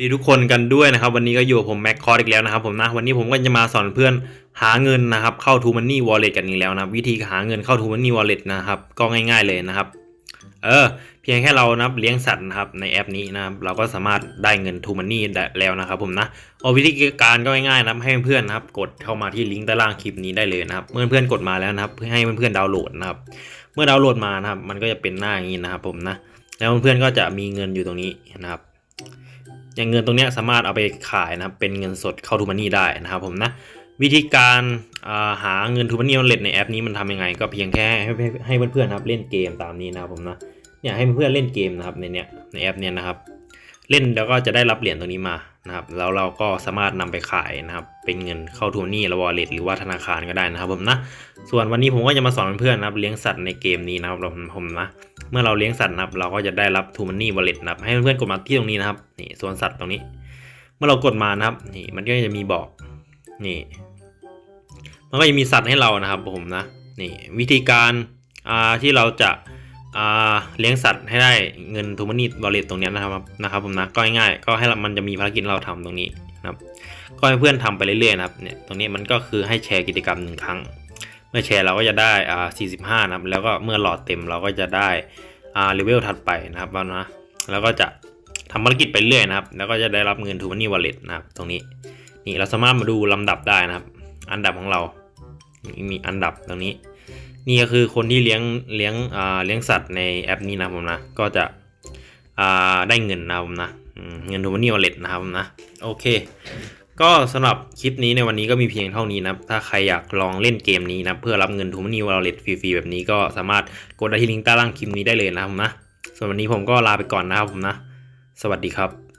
ดีทุกคนกันด้วยนะครับวันนี้ก็อยู่กับผมแม็กคอร์อีกแล้วนะครับผมนะวันนี้ผมก็จะมาสอนเพื่อนหาเงินนะครับเข้า t ูมันนี่วอลเล็ตกันอีกแล้วนะวิธีหาเงินเข้า t ูมันนี่วอลเล็ตนะครับก็ง่ายๆเลยนะครับเออเพียงแค่เรานับเลี้ยงสัตว์นะครับในแอปนี้นะครับเราก็สามารถได้เงิน t ูมันนี่ได้แล้วนะครับผมนะเอาวิธีการก็ง่ายๆนะให้เพื่อนๆนะครับกดเข้ามาที่ลิงก์ใต้ล่างคลิปนี้ได้เลยนะครับเมื่อเพื่อนๆกดมาแล้วนะครับเพื่อให้เพื่อนๆดาวน์โหลดนะครับเมื่อดาวน์โหลดมานะครับมันก็จะเป็นหน้าอย่างนี้นะครับผมนะแล้วเพื่อนๆก็จะมีเงินอยู่ตรงนี้นะครับ อย่างเงินตรงนี้สามารถเอาไปขายนะครับเป็นเงินสดเข้าทูมานี่ได้นะครับผมนะวิธีการาหาเงินทูมานี่เลทในแอปนี้มันทำยังไง ก็เพียงแค่ให้ให้เพื่อนๆนะครับเล่นเกมตามนี้นะครับผมนะเนี่ยให้เพื่อนเล่นเกมนะครับในเนี้ยในแอปเนี้ยนะครับ เล่นแล้วก็จะได้รับเหรียญตรงนี้มานะครับแล้วเราก็สามารถนำไปขายนะครับเป็นเงินเข้าทูนี่ละวอลเล็ตหรือว่าธนาคารก็ได้นะครับผมนะส่วนวันนี้ผมก็จะมาสอนเพื่อนๆนะครับเลี้ยงสัตว์ในเกมนี้นะครับผมนะเมื่อเราเลี้ยงสัตว์นะครับเราก็จะได้รับทูมันนี่วอลเล็ตนะครับให้เพื่อนๆกดมาที่ตรงนี้นะครับนี่ส่วนสัตว์ตรงนี้ เมื่อเรากดมานะครับนี่มันก็จะมีบอกนี่มันก็จะมีสัตว์ให้เรานะครับผมนะนี่วิธีการอ่าที่เราจะ เลี้ยงสัตว์ให้ได้เงินทูมันนี่วอลเลตตรงนี้นะครับนะครับผมนะก็ง่ายๆก็ให้เรามันจะมีภารกิจเราทำตรงนี้นะครับก็ให้เพื่อนทำไปเรื่อยๆนะครับเนี่ยตรงนี้มันก็คือให้แชร์กิจกรรมหนึ่งครั้ง เมื่อแชร์เราก็จะได้อ่า45นะครับแล้วก็เมื่อหลอดเต็มเราก็จะได้อ่าเลเวลถัดไปนะครับนะแล้วก็จะทำภารกิจไปเรื่อยนะครับ แล้วก็จะได้รับเงินทูมันนี่วอลเล็ตนะครับตรงนี้นี่เราสามารถมาดูลำดับได้นะครับ อันดับของเรา มีอันดับตรงนี้ นี่ก็คือคนที่เลี้ยงเลี้ยงอ่าเลี้ยงสัตว์ในแอปนี้นะผมนะ ก็จะอ่าได้เงินนะผมนะเงินทูมันนี่วอลเล็ตนะครับผมนะโอเค ก็สำหรับคลิปนี้ในวันนี้ก็มีเพียงเท่านี้นะถ้าใครอยากลองเล่นเกมนี้นะเพื่อรับเงินทูมันนี่วอลเล็ตฟรีๆแบบนี้ก็สามารถกดได้ที่ลิงก์ใต้ล่างคลิปนี้ได้เลยนะครับผมนะส่วนวันนี้ผมก็ลาไปก่อนนะครับผมนะ สวัสดีครับ